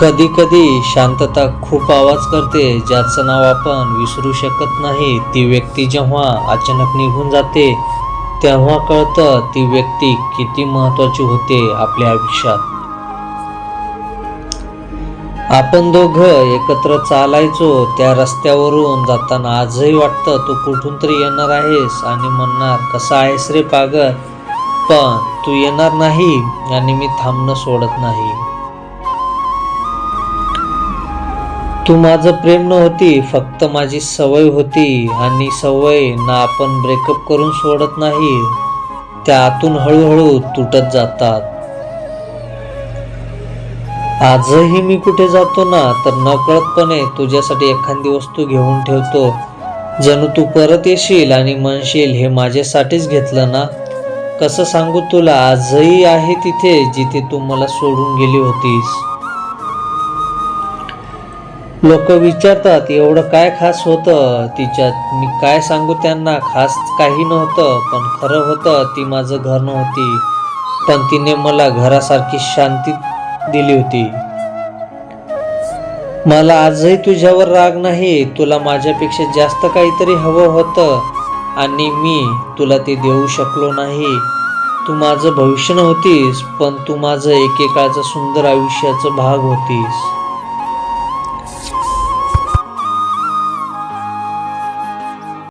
कधी कधी शांतता खूप आवाज करते ज्याचं नाव आपण विसरू शकत नाही. ती व्यक्ती जेव्हा अचानक निघून जाते तेव्हा कळतं ती व्यक्ती किती महत्वाची होते आपल्या आयुष्यात. आपण दोघं एकत्र चालायचो त्या रस्त्यावरून जाताना आजही वाटतं तू कुठून तरी येणार आहेस आणि म्हणणार कसा आहेस रे पागल? पण तू येणार नाही आणि मी थांबणं सोडत नाही. तू माझं प्रेम नव्हती फक्त माझी सवय होती. आणि सवय ना आपण ब्रेकअप करून सोडत नाही त्या आतून हळूहळू तुटत जातात. आजही मी कुठे जातो ना तर नकळतपणे तुझ्यासाठी एखादी वस्तू घेऊन ठेवतो. जणू तू परत येशील आणि म्हणशील हे माझ्यासाठीच घेतलं ना? कसं सांगू तुला आजही आहे तिथे जिथे तू मला सोडून गेली होतीस. लोक विचारतात एवढं काय खास होतं? तिच्यात मी काय सांगू त्यांना? खास काही नव्हतं पण खरं होतं ती माझं घर नव्हती. पण तिने मला घरासारखी शांती दिली होती. मला आजही तुझ्यावर राग नाही. तुला माझ्यापेक्षा जास्त काहीतरी हवं होतं आणि मी तुला ते देऊ शकलो नाही. तू माझं भविष्य नव्हतीस पण तू माझं एकेकाळचं सुंदर आयुष्याचं भाग होतीस.